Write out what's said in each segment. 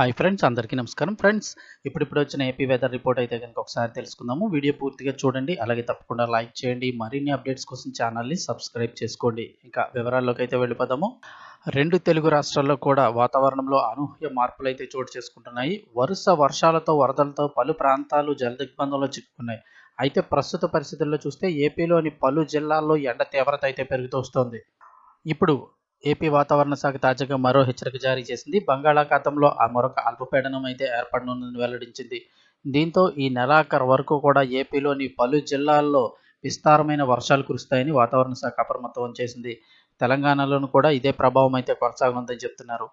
Hi friends అందరికీ నమస్కారం. Friends ఇప్పుడిప్పుడు వచ్చిన ఏపీ వెదర్ రిపోర్ట్ అయితే కనుక ఒకసారి తెలుసుకుందాము. వీడియో పూర్తిగా చూడండి అలాగే తప్పకుండా లైక్ చేయండి మరిన్ని అప్డేట్స్ కోసం ఛానల్ని సబ్స్క్రైబ్ చేసుకోండి. ఇంకా వివరాల్లోకి అయితే వెళ్ళిపోదాము. రెండు తెలుగు రాష్ట్రాల్లో కూడా వాతావరణంలో అనూహ్య మార్పులు అయితే చోటు చేసుకుంటున్నాయి. వరుస వర్షాలతో వరదలతో పలు ప్రాంతాలు జలదిగ్బంధంలో చిక్కుకున్నాయి. అయితే ప్రస్తుత పరిస్థితుల్లో చూస్తే ఏపీలోని పలు జిల్లాల్లో ఎండ తీవ్రత అయితే పెరుగుతూ వస్తోంది. ఇప్పుడు ఏపీ వాతావరణ శాఖ తాజాగా మరో హెచ్చరిక జారీ చేసింది. బంగాళాఖాతంలో ఆ మరొక అల్పపీడనం అయితే ఏర్పడనుందని వెల్లడించింది. దీంతో ఈ నెలాఖరు వరకు కూడా ఏపీలోని పలు జిల్లాల్లో విస్తారమైన వర్షాలు కురుస్తాయని వాతావరణ శాఖ అప్రమత్తం చేసింది. తెలంగాణలోను కూడా ఇదే ప్రభావం అయితే కొనసాగనుందని చెప్తున్నారు.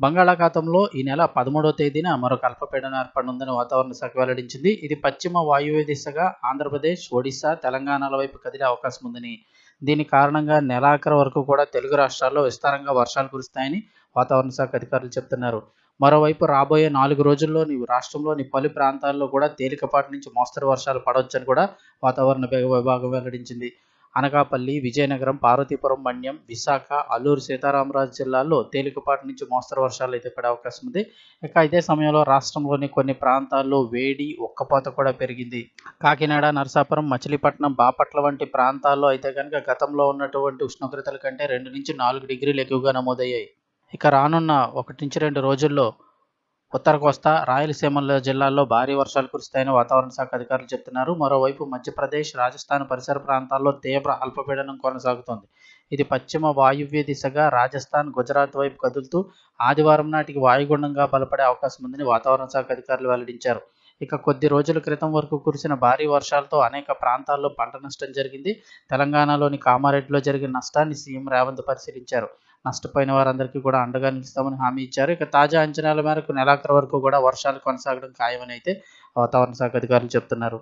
బంగాళాఖాతంలో ఈ నెల పదమూడవ తేదీన మరొక అల్పపీడనం ఏర్పడనుందని వాతావరణ శాఖ వెల్లడించింది. ఇది పశ్చిమ వాయువ్య దిశగా ఆంధ్రప్రదేశ్ ఒడిశా తెలంగాణల వైపు కదిలే అవకాశం ఉందని. దీని కారణంగా నెలాఖరు వరకు కూడా తెలుగు రాష్ట్రాల్లో విస్తారంగా వర్షాలు కురుస్తాయని వాతావరణ శాఖ అధికారులు చెప్తున్నారు మరోవైపు రాబోయే నాలుగు రోజుల్లో రాష్ట్రంలోని పలు ప్రాంతాల్లో కూడా తేలికపాటి నుంచి మోస్తరు వర్షాలు పడవచ్చని కూడా వాతావరణ విభాగం వెల్లడించింది. అనకాపల్లి విజయనగరం పార్వతీపురం మన్యం విశాఖ అల్లూరు సీతారామరాజు జిల్లాల్లో తేలికపాటి నుంచి మోస్తరు వర్షాలు అయితే పడే అవకాశం ఉంది. ఇక ఇదే సమయంలో రాష్ట్రంలోని కొన్ని ప్రాంతాల్లో వేడి ఒక్కపోత కూడా పెరిగింది. కాకినాడ నరసాపురం మచిలీపట్నం బాపట్ల వంటి ప్రాంతాల్లో అయితే కనుక గతంలో ఉన్నటువంటి ఉష్ణోగ్రతల కంటే రెండు నుంచి నాలుగు డిగ్రీలు ఎక్కువగా నమోదయ్యాయి. ఇక రానున్న ఒకటి నుంచి రెండు రోజుల్లో ఉత్తర కోస్తా రాయలసీమ జిల్లాల్లో భారీ వర్షాలు కురుస్తాయని వాతావరణ శాఖ అధికారులు చెప్తున్నారు. మరోవైపు మధ్యప్రదేశ్ రాజస్థాన్ పరిసర ప్రాంతాల్లో తీవ్ర అల్పపీడనం కొనసాగుతోంది. ఇది పశ్చిమ వాయువ్య దిశగా రాజస్థాన్ గుజరాత్ వైపు కదులుతూ ఆదివారం నాటికి వాయుగుండంగా బలపడే అవకాశం ఉందని వాతావరణ శాఖ అధికారులు వెల్లడించారు. ఇక కొద్ది రోజుల క్రితం వరకు కురిసిన భారీ వర్షాలతో అనేక ప్రాంతాల్లో పంట నష్టం జరిగింది. తెలంగాణలోని కామారెడ్డిలో జరిగిన నష్టాన్ని సీఎం రేవంత్ పరిశీలించారు. నష్టపోయిన వారందరికీ కూడా అండగా నిలుస్తామని హామీ ఇచ్చారు. ఇక తాజా అంచనాల మేరకు నెలాఖరు వరకు కూడా వర్షాలు కొనసాగడం ఖాయమని అయితే వాతావరణ శాఖ అధికారులు చెప్తున్నారు.